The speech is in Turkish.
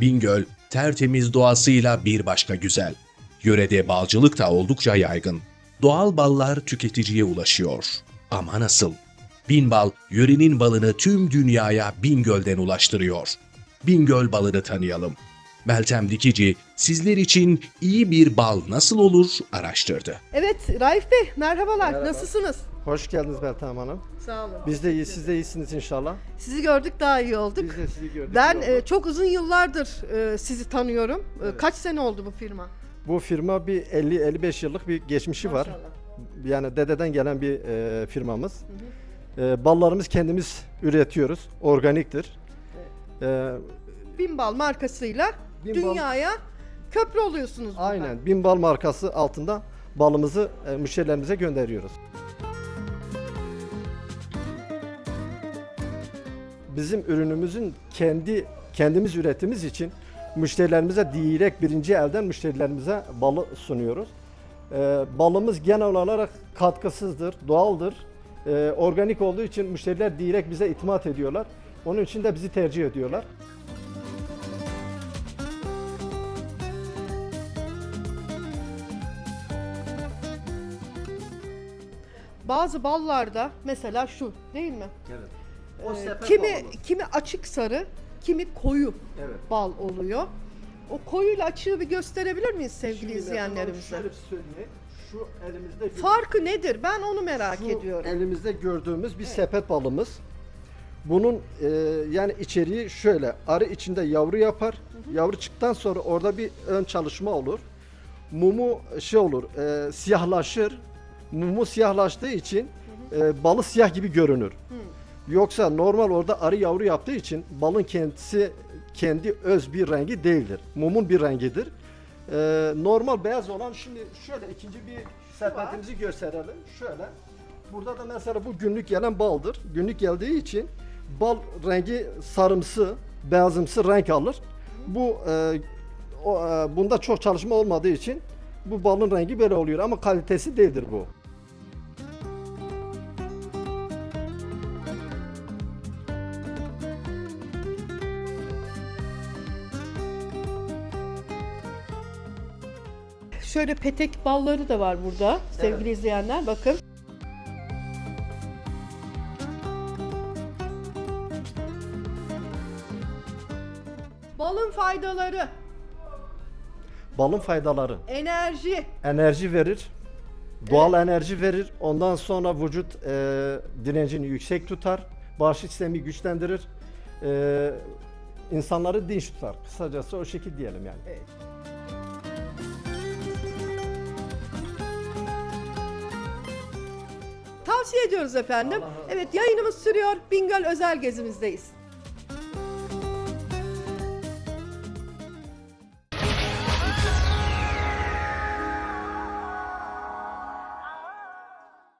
Bingöl, tertemiz doğasıyla bir başka güzel. Yörede balcılık da oldukça yaygın. Doğal ballar tüketiciye ulaşıyor. Ama nasıl? Binbal, yörenin balını tüm dünyaya Bingöl'den ulaştırıyor. Bingöl balını tanıyalım. Meltem Dikici, sizler için iyi bir bal nasıl olur araştırdı. Evet Raif Bey merhabalar. Merhaba. Nasılsınız? Hoş geldiniz Meltem Hanım. Sağ olun. Biz de iyi, siz de iyisiniz inşallah. Sizi gördük daha iyi olduk. Biz de sizi gördük. Ben e, çok uzun yıllardır e, sizi tanıyorum. E, Kaç sene oldu bu firma? Bu firma bir 50-55 yıllık bir geçmişi var. Maşallah. Yani dededen gelen bir e, firmamız. E, ballarımız kendimiz üretiyoruz. Organiktir. E, Binbal markasıyla Binbal- dünyaya köprü oluyorsunuz burada. aynen Bin Bal markası altında balımızı e, müşterilerimize gönderiyoruz. Bizim ürünümüzün kendi kendimiz üretimiz için müşterilerimize direkt birinci elden müşterilerimize balı sunuyoruz. Ee, balımız genel olarak katkısızdır, doğaldır. Ee, organik olduğu için müşteriler direkt bize itimat ediyorlar. Onun için de bizi tercih ediyorlar. Bazı ballarda mesela şu değil mi? Evet. E, kimi kimi açık sarı, kimi koyu Evet. bal oluyor. O koyuyla açığı bir gösterebilir miyiz sevgili izleyenlerimize? Şöyle söyleyeyim. Şu elimizde Farkı nedir? Ben onu merak Şu ediyorum. elimizde gördüğümüz bir sepet balımız. Bunun e, yani içeriği şöyle. Arı içinde yavru yapar. Yavru çıktıktan sonra orada bir ön çalışma olur. Mumu şey olur, e, siyahlaşır. Mumu siyahlaştığı için e, balı siyah gibi görünür. Yoksa normal orada arı yavru yaptığı için balın kendisi kendi öz bir rengi değildir. Mumun bir rengidir. E, normal beyaz olan şimdi şöyle ikinci bir sepetimizi gösterelim. Şöyle. Burada da mesela bu günlük gelen baldır. Günlük geldiği için bal rengi sarımsı, beyazımsı renk alır. Bu e, o, e, bunda çok çalışma olmadığı için bu balın rengi böyle oluyor ama kalitesi değildir bu. Şöyle petek balları da var burada sevgili izleyenler bakın. Balın faydaları, Balın faydaları enerji, enerji verir. Doğal enerji verir. Ondan sonra vücut e, direncini yüksek tutar. Bağışıklık sistemi güçlendirir. E, insanları dinç tutar. Kısacası o şekil diyelim yani. Tavsiye ediyoruz efendim. Evet yayınımız sürüyor. Bingöl özel gezimizdeyiz.